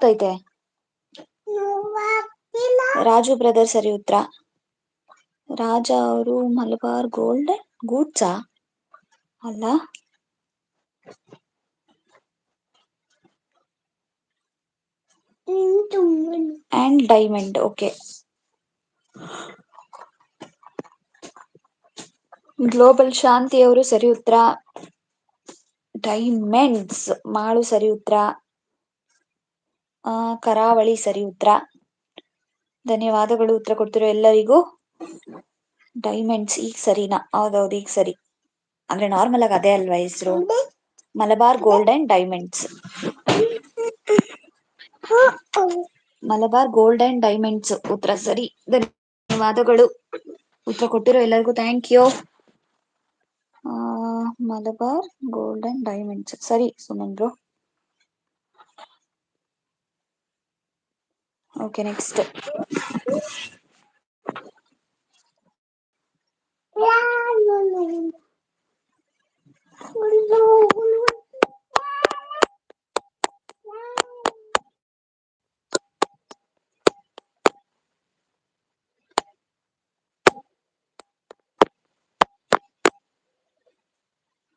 ತೈತೆ ರಾಜು ಬ್ರದರ್ ಸರಿ ಉತ್ತರ. ರಾಜ ಅವರು ಮಲಬಾರ್ ಗೋಲ್ಡ್ ಗೂಡ್ಸಾ ಅಲ್ಲ? And diamond okay global Shanti ಅವರು ಸರಿ ಉತ್ತರ. ಡೈಮಂಡ್ಸ್ ಮಾಳು ಸರಿ ಉತ್ತರ. ಕರಾವಳಿ ಸರಿ ಉತ್ತರ. ಧನ್ಯವಾದಗಳು ಉತ್ತರ ಕೊಡ್ತಿರೋ ಎಲ್ಲರಿಗೂ. ಡೈಮಂಡ್ಸ್ ಈಗ ಸರಿನಾ? ಹೌದೌದು, ಈಗ ಸರಿ. ಅಂದ್ರೆ ನಾರ್ಮಲ್ ಆಗಿ ಅದೇ ಅಲ್ವಾ ಹೆಸರು? Malabar gold and diamonds Malabar gold and diamonds ಉತ್ತರ ಸರಿ. ಧನ್ಯವಾದಗಳು. ಉತ್ತರ ಕೊಟ್ಟಿರೋ ಎಲ್ಲರಿಗೂ thank you Malabar gold and diamonds ಸರಿ ಸುಮಂದ್ರು ಓಕೆ ನೆಕ್ಸ್ಟ್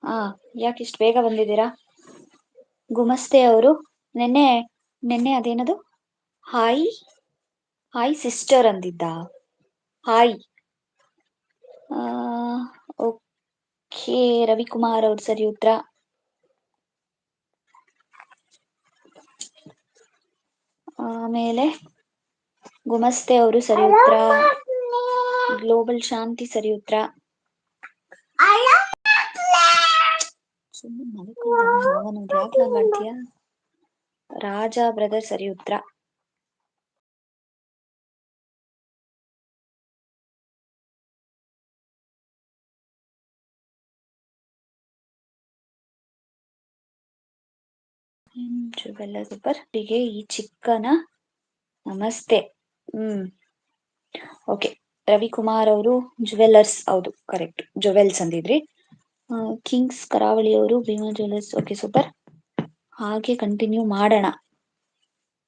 ಹಾ ಯಾಕೆ ಇಷ್ಟು ಬೇಗ ಬಂದಿದ್ದೀರಾ? ಗುಮಸ್ತೆ ಅವರು ನಿನ್ನೆ ನೆನ್ನೆ ಅದೇನದು? ಹಾಯ್ ಹಾಯ್ ಸಿಸ್ಟರ್ ಅಂದಿದ್ದ. ಹಾಯ್ ಓಕೆ ರವಿಕುಮಾರ್ ಅವ್ರು ಸರಿ ಉತ್ತರ. ಆಮೇಲೆ ಗುಮಸ್ತೆ ಅವರು ಸರಿ ಉತ್ತರ. ಗ್ಲೋಬಲ್ ಶಾಂತಿ ಸರಿ ಉತ್ತರ. ರಾಜ ಬ್ರದರ್ ಸರಿ ಉತ್ತರ. ಜುವೆಲ್ಲ ಸೂಪರ್. ಹೀಗೆ ಈ ಚಿಕ್ಕನ ನಮಸ್ತೆ. ಹ್ಮ್. ಓಕೆ. ರವಿಕುಮಾರ್ ಅವರು ಜುವೆಲ್ಲರ್ಸ್, ಹೌದು, ಕರೆಕ್ಟ್. ಜುವೆಲ್ಸ್ ಅಂದಿದ್ರಿ. ಕಿಂಗ್ಸ್ ಕರಾವಳಿ ಅವರು ಭೀಮಾ ಜುವೆಲ್ಲರ್ಸ್, ಓಕೆ, ಸೂಪರ್. ಹಾಗೆ ಕಂಟಿನ್ಯೂ ಮಾಡೋಣ.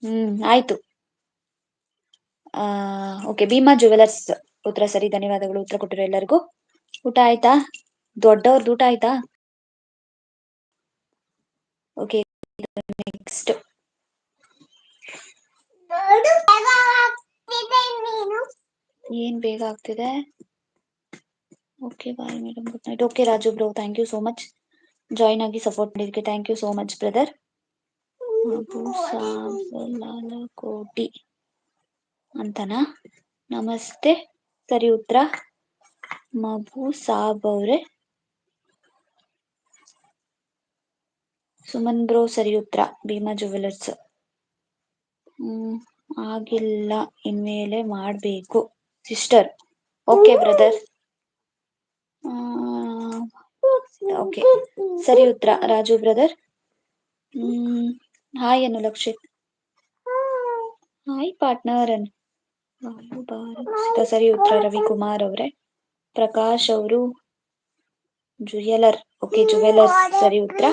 ಹ್ಮ್, ಆಯ್ತು. ಓಕೆ, ಭೀಮಾ ಜುವೆಲ್ಲರ್ಸ್, ಉತ್ತರ ಸರಿ, ಧನ್ಯವಾದಗಳು, ಉತ್ತರ ಕೊಟ್ಟಿರೋ ಎಲ್ಲರಿಗೂ. ಊಟ ಆಯ್ತಾ? ದೊಡ್ಡವ್ರದ್ದು ಊಟ ಆಯ್ತಾ? ಓಕೆ. ನೆಕ್ಸ್ಟ್ ಏನ್ ಬೇಗ ಆಗ್ತಿದೆ? Okay bye madam good night okay Raju bro thank you so much join ಆಗಿ ಸಪೋರ್ಟ್ ಮಾಡಿದಕ್ಕೆ thank you so much brother Koti ಅಂತನಾ? ನಮಸ್ತೆ. ಸರಿ ಉತ್ತರ. ಮಬು ಸಾಬ್ ಅವ್ರೆ. ಸುಮನ್ ಬ್ರೋ ಸರಿ ಉತ್ತರ. ಭೀಮಾ ಜುವೆಲರ್ಸ್. ಹ್ಮ್, ಆಗಿಲ್ಲ. ಇನ್ಮೇಲೆ ಮಾಡ್ಬೇಕು. Sister, okay brother. ಓಕೆ. ಸರಿ ಉತ್ತರ. ರಾಜು ಬ್ರದರ್. ಹ್ಮ್, hi Anu Lakshith. Hi partner ಅನ್. ಸರಿ ಉತ್ತರ. ರವಿಕುಮಾರ್ ಅವರೇ. ಪ್ರಕಾಶ್ ಅವರು. Jeweller okay, jewellers. ಸರಿ ಉತ್ತರ.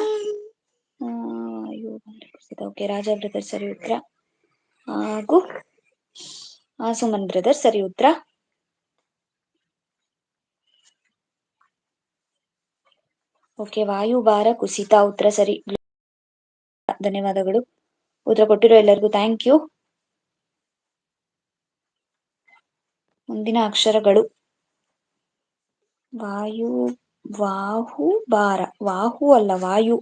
ಓಕೆ, ರಾಜ ಬ್ರದರ್ ಸರಿ ಉತ್ತರ. ಹಾಗೂ ಸುಮನ್ ಬ್ರದರ್ ಸರಿ ಉತ್ತರ. ಓಕೆ ವಾಯುಭಾರ ಕುಸಿತ, ಉತ್ತರ ಸರಿ. ಧನ್ಯವಾದಗಳು. ಉತ್ತರ ಕೊಟ್ಟಿರೋ ಎಲ್ಲರಿಗೂ ಥ್ಯಾಂಕ್ ಯು ಮುಂದಿನ ಅಕ್ಷರಗಳು. ವಾಯು, ವಾಹು, ಭಾರ. ವಾಹು ಅಲ್ಲ, ವಾಯು.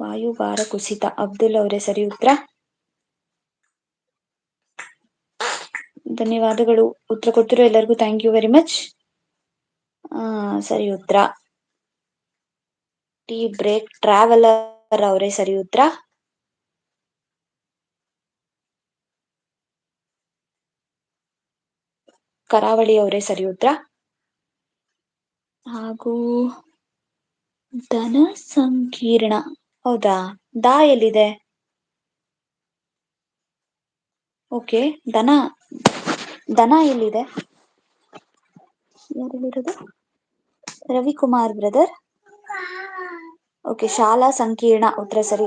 ವಾಯು ಭಾರ ಕುಸಿತ. ಅಬ್ದುಲ್ ಅವರೇ, ಸರಿ ಉತ್ತರ? ಧನ್ಯವಾದಗಳು. ಉತ್ತರ ಕೊಟ್ಟಿರೋ ಎಲ್ಲರಿಗೂ ಥ್ಯಾಂಕ್ ಯು ವೆರಿ ಮಚ್ ಆ, ಸರಿ ಉತ್ತರ. ಟೀ ಬ್ರೇಕ್ ಟ್ರಾವೆಲರ್ ಅವರೇ, ಸರಿ ಉತ್ತರ? ಕರಾವಳಿ ಅವರೇ, ಸರಿ ಉತ್ತರ? ಹಾಗೂ ಧನ ಸಂಕೀರ್ಣ. ಹೌದಾ? ದಾ ಎಲ್ಲಿದೆ? ಓಕೆ, ದನ ದನ ಎಲ್ಲಿದೆ? ಯಾರಲ್ಲಿರೋದು ರವಿಕುಮಾರ್ ಬ್ರದರ್? ಓಕೆ, ಶಾಲಾ ಸಂಕೀರ್ಣ ಉತ್ತರ ಸರಿ